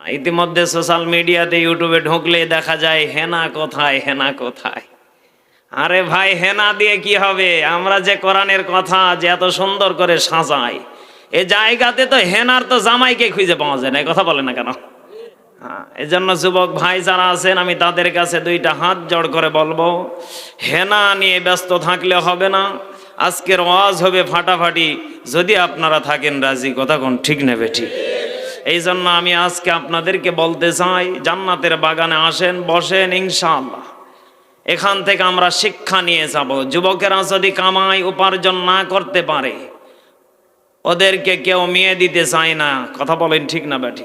ইতিমধ্যে সোশ্যাল মিডিয়াতে ইউটিউবে ঢুকলে দেখা যায় হেনা কোথায় হেনা কোথায়। আরে ভাই হেনা দিয়ে কি হবে? আমরা যে কোরআনের কথা যে এত সুন্দর করে সাজাই এ জায়গাতে তো হেনার তো জামাইকে খুঁজে পাওয়া যায় না কথা বলে না কেন? হ্যাঁ, এজন্য যুবক ভাই যারা আছেন আমি তাদের কাছে দুইটা হাত জড় করে বলব হেনা নিয়ে ব্যস্ত থাকলে হবে না আজকের ওয়াজ হবে ফাটাফাটি যদি আপনারা থাকেন রাজি কথা কোন ঠিক নেবে ঠিক। এই জন্য আমি আজকে আপনাদেরকে বলতে চাই, জান্নাতের বাগানে আসেন, বসেন ইনশাআল্লাহ। এখান থেকে আমরা শিক্ষা নিয়ে যাব। যুবকেরা যদি কামাই উপার্জন না করতে পারে, ওদেরকে কেউ মেয়ে দিতে চায় না। কথা বলেন ঠিক না ব্যাটি?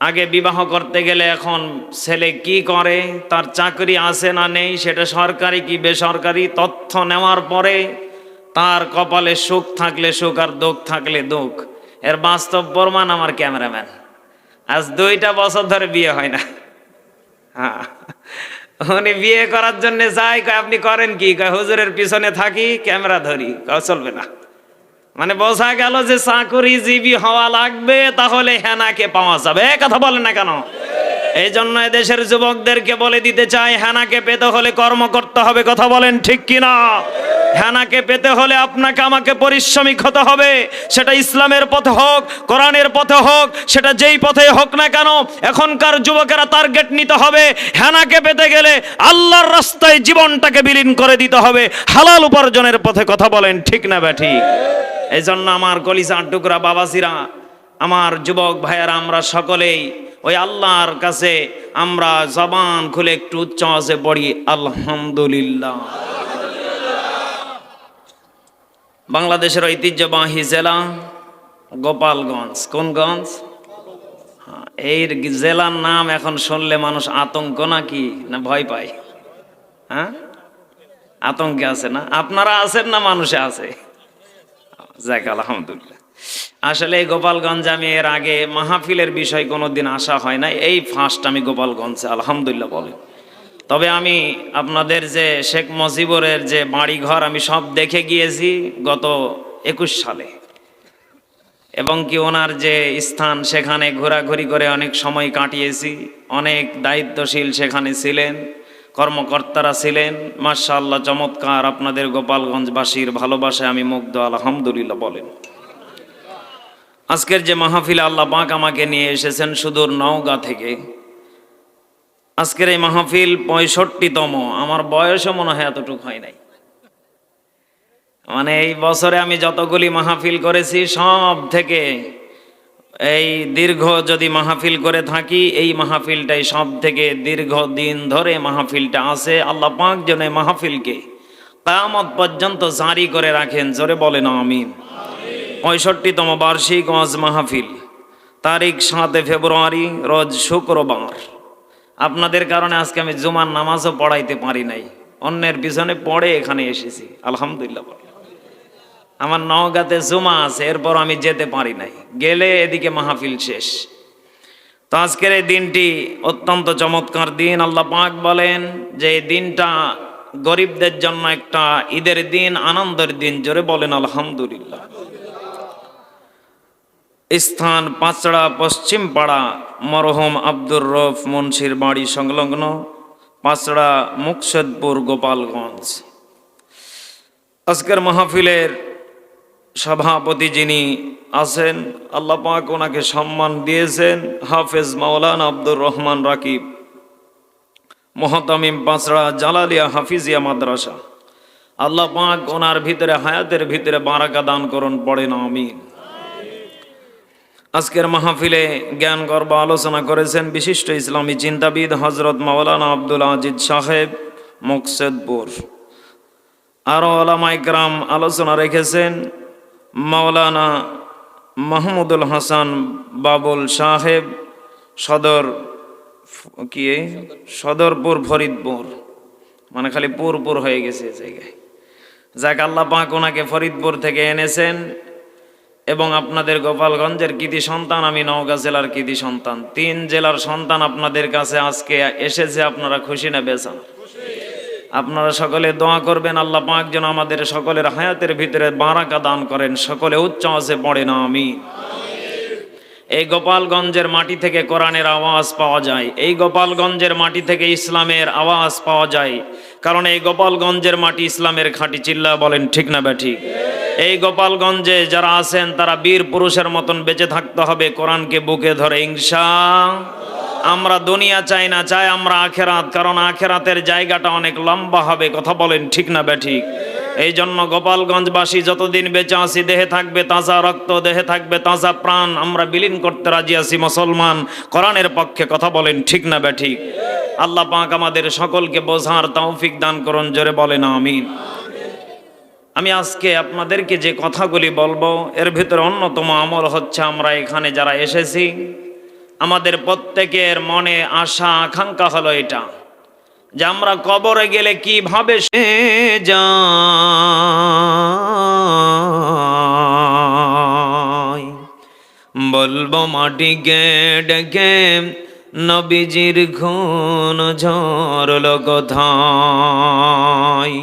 আগে বিবাহ করতে গেলে এখন ছেলে কি করে, তার চাকরি আছে না নেই, সেটা সরকারি কি বেসরকারি তথ্য নেওয়ার পরে তার কপালে সুখ থাকলে সুখ আর দুঃখ থাকলে দুঃখ। এর বাস্তব প্রমাণ আমার ক্যামেরাম্যান। আজ দুইটা বছর ধরে বিয়ে হয় না। হ্যাঁ। উনি বিয়ে করার জন্য যাই আপনি করেন কি? হুজুরের পিছনে থাকি, ক্যামেরা ধরি। চলবে না। মানে বোঝা গেল যে চাকুরিজীবী হওয়া লাগবে, তাহলে হেনাকে পাওয়া যাবে। কথা বলেন না কেন? এই জন্য দেশের যুবকদেরকে বলে দিতে চাই, হেনাকে পেতে হলে কর্ম করতে হবে, কথা বলেন ঠিক কিনা? হেনাকে পেতে হলে আপনাকে আমাকে পরিশ্রমিক হতে হবে। সেটা ইসলামের পথে হোক, কোরআনের পথে হোক, সেটা যেই পথে হোক না কেন, এখনকার যুবকেরা টার্গেট নিতে হবে। হেনাকে পেতে গেলে আল্লাহর রাস্তায় জীবনটাকে বিলীন করে দিতে হবে। হালাল উপার্জনের পথে কথা বলেন, ঠিক না ব্যাঠিক এই জন্য আমার কলিজার টুকরা বাবাসিরা আমার যুবক ভাইয়েরা, আমরা সকলেই ওই আল্লাহর কাছে আমরা জবান খুলে একটু উচ্চ আওয়াজে পড়ি, আলহামদুলিল্লাহ। বাংলাদেশের ঐতিহ্যবাহী জেলা গোপালগঞ্জ। কোন গঞ্জ হ্যাঁ, এই জেলার নাম এখন শুনলে মানুষ আতঙ্ক নাকি? না ভয় পায়? হ্যাঁ? আতঙ্কে আছে না? আপনারা আছেন না মানুষে আছে? যাক আলহামদুলিল্লাহ। আসলে এই গোপালগঞ্জে আমি এর আগে মাহফিলের বিষয় কোনোদিন আসা হয় না এই ফার্স্ট আমি গোপালগঞ্জে আলহামদুলিল্লাহ বলে তবে আমি আপনাদের যে শেখ মুজিবুরের যে বাড়ি ঘর আমি সব দেখে গিয়েছি গত একুশ সালে। এবং কি ওনার যে স্থান সেখানে ঘোরাঘুরি করে অনেক সময় কাটিয়েছি, অনেক দায়িত্বশীল সেখানে ছিলেন, কর্মকর্তারা ছিলেন। মার্শাল্লাহ চমৎকার আপনাদের গোপালগঞ্জবাসীর ভালোবাসায় আমি মুগ্ধ, আলহামদুলিল্লাহ বলেন। আজকের যে মাহফিলে আল্লাহ পাক আমাকে নিয়ে এসেছেন সুদূর নওগাঁ থেকে। আজকের এই মাহফিল পঁয়ষট্টিতম। আমার বয়সও মনে হয় এতটুকু হয় নাই। মানে এই বছরে আমি যতগুলি মাহফিল করেছি, সব থেকে এই দীর্ঘ যদি মাহফিল করে থাকি, এই মাহফিলটাই সব থেকে দীর্ঘ দিন ধরে মাহফিলটা আছে। আল্লাহ যেন এই মাহফিলকে কায়ামত পর্যন্ত জারি করে রাখেন। জোরে বলেন, আমিন। পঁয়ষট্টিতম বার্ষিক ওয়াজ মাহফিল, তারিখ সাতে ফেব্রুয়ারি, রোজ শুক্রবার। আপনাদের কারণে আজকে আমি জুমার নামাজও পড়াইতে পারি নাই। অন্যের পিছনে পড়ে এখানে এসেছি। আলহামদুলিল্লাহ। আমার নওগাঁতে জুমা আছে এরপর আমি যেতে পারি নাই। গেলে এদিকে মাহফিল শেষ। তো আজকের এই দিনটি অত্যন্ত চমৎকার দিন, আল্লাহ পাক বলেন যে এই দিনটা গরিবদের জন্য একটা ঈদের দিন, আনন্দের দিন, জোরে বলেন আলহামদুলিল্লাহ। স্থান পাঁচড়া, পশ্চিম পাড়া, মরহম আব্দুর রফ মুন্সির বাড়ি সংলগ্ন পাঁচড়া, মুকসেদপুর, গোপালগঞ্জ। আজকের মাহফিলের সভাপতি যিনি আছেন, আল্লাহ পাক ওনাকে সম্মান দিয়েছেন, হাফেজ মাওলানা আব্দুর রহমান রাকিব, মহতামিম পাঁচড়া, জালালিয়া হাফিজিয়া মাদ্রাসা। আল্লাহ পাক ওনার ভিতরে, হায়াতের ভিতরে বারাকা দান করুন পড়েন আমিন। আজকের মাহফিলে জ্ঞান, গর্ব আলোচনা করেছেন বিশিষ্ট ইসলামী চিন্তাবিদ হজরত মাওলানা আব্দুল আজিজ সাহেব, মুকসেদপুর। আরও আলামাইকরাম আলোচনা রেখেছেন মাওলানা মাহমুদুল হাসান বাবুল সাহেব, সদর কি সদরপুর, ফরিদপুর। মানে খালি পুরপুর হয়ে গেছে জায়গায়। যাক, আল্লাহ পাক ওনাকে ফরিদপুর থেকে এনেছেন। এবং আপনাদের গোপালগঞ্জের কৃতি সন্তান, আমি নওগাঁ জেলার কৃতি সন্তান। তিন জেলার সন্তান আপনাদের কাছে আজকে এসেছে, আপনারা খুশি না বেচান আপনারা সকলে দোয়া করবেন, আল্লাহ পাক যেন আমাদের সকলের হায়াতের ভিতরে বারাকা দান করেন, সকলে উচ্চ আছে পড়ে না আমি এই গোপালগঞ্জের মাটি থেকে কোরআনের আওয়াজ পাওয়া যায়, এই গোপালগঞ্জের মাটি থেকে ইসলামের আওয়াজ পাওয়া যায়, কারণ এই গোপালগঞ্জের মাটি ইসলামের খাঁটি চিল্লা বলেন, ঠিক না ব্যাঠিক এই গোপালগঞ্জে যারা আছেন, তারা বীর পুরুষের মতন বেঁচে থাকতে হবে। কোরআনকে বুকে ধরে ইংসা আমরা দুনিয়া চাই না, চাই আমরা আখেরাত, কারণ আখেরাতের জায়গাটা অনেক লম্বা হবে। কথা বলেন ঠিক না ব্যাঠিক এই জন্য গোপালগঞ্জবাসী যতদিন বেঁচে আছি, দেহে থাকবে তাজা রক্ত, দেহে থাকবে তাজা প্রাণ। আমরা বিলীন করতে রাজি আছি, মুসলমান। কোরআনের পক্ষে কথা বলেন ঠিক না ব্যাঠিক আল্লাহ পাক আমাদের সকলকে বোঝার তৌফিক দান করুন, জোরে বলেন, আমিন। আমি আজকে আপনাদেরকে যে কথাগুলি বলব, এর ভিতরে অন্যতম আমল হচ্ছে আমরা এখানে যারা এসেছি, আমাদের প্রত্যেকের মনে আশা, আকাঙ্ক্ষা হলো এটা, যে আমরা কবরে গেলে কীভাবে সে যাই বলব মাটিকে ডেকে নবীজির খুন ঝরল কোথায়?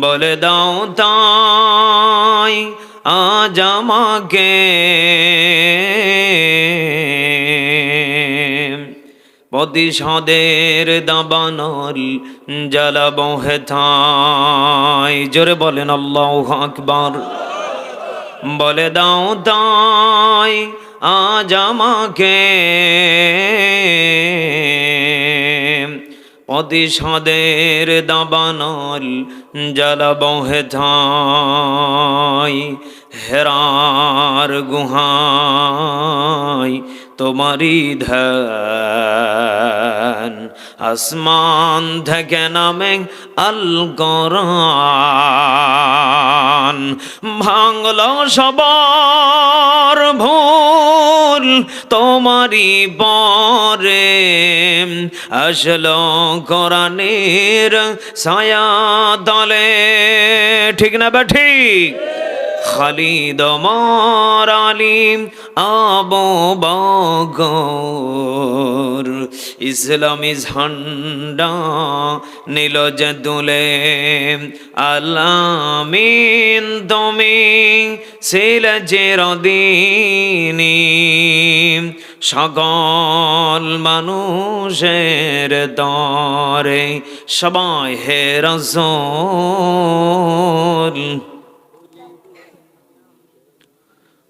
বলে দাও তাই, আজ আমাকে। প্রতিশোধের দাবানল জ্বালাবো হেথায় জোরে বলেন, আল্লাহ আকবার। বলে দাও তাই, আজ আমাকে। প্রতিশোধের দাবানল জ্বালাবো হেথায় হেরার গুহাই তোমারি ধন আসমান থেকে নামে আল কোরআন ভাঙল সবার ভুল। তোমারি বরে আসল কোরআনের ছায়া দলে ঠিক না বা ঠিক? খালিদ মর আলিম আবু বগর ইসলামী ঝান্ডা নীল যে দুলে আলামিন তুমি ছিল যে রদিনী। সকল মানুষের তরে সবাই হে রসোল।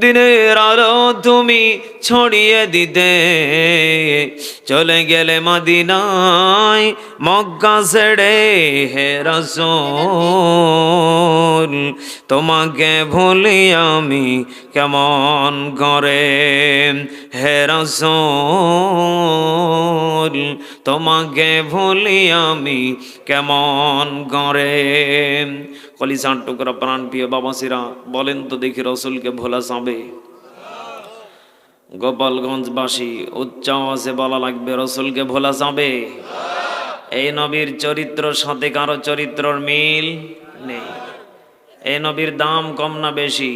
দিনের আলো তুমি ছড়িয়ে দিতে। চলে গেলে মদিনায় মক্কা ছেড়ে, হে রসুল, তোমাকে ভুলি আমি কেমন করে? হে রসুল, তোমাকে ভুলি আমি কেমন করে? কলিসান টুকরা প্রাণ প্রিয় বাবাসিরা বলেন তো দেখি রসুলকে ভোলা যাবে গোপালগঞ্জবাসী, উচ্চ আওয়াজে বলা লাগবে, রসুলকে ভোলা যাবে এই নবীর চরিত্র সাথে কারও চরিত্রর মিল নেই। এই নবীর দাম কম না বেশি?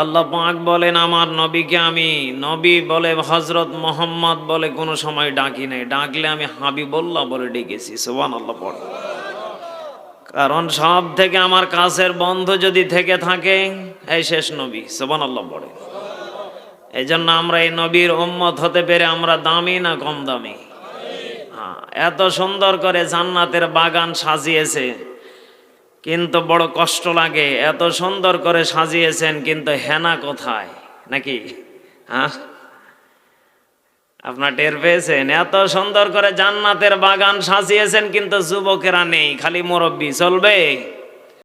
আল্লাহ পাক বলেন, আমার নবীকে আমি, নবী বলে হজরত মোহাম্মদ বলে কোনো সময় ডাকি নাই। ডাকলে আমি হাবিবুল্লাহ বলে ডেকেছি। সোবান আল্লাহ পড়। কারণ সব থেকে আমার কাছের বন্ধু যদি থেকে থাকে, এই শেষ নবী সোবান আল্লাহ পড়ে এই জন্য আমরা এই নবীর উম্মত হতে পেরে আমরা দামি না কম দামি? হ্যাঁ এত সুন্দর করে জান্নাতের বাগান সাজিয়েছে, কিন্তু বড় কষ্ট লাগে। এত সুন্দর করে সাজিয়েছেন, কিন্তু হেনা কোথায়? নাকি? হ্যাঁ? আপনার টের পেয়েছেন? এত সুন্দর করে জান্নাতের বাগান সাজিয়েছেন কিন্তু যুবকেরা নেই, খালি মুরব্বী, চলবে?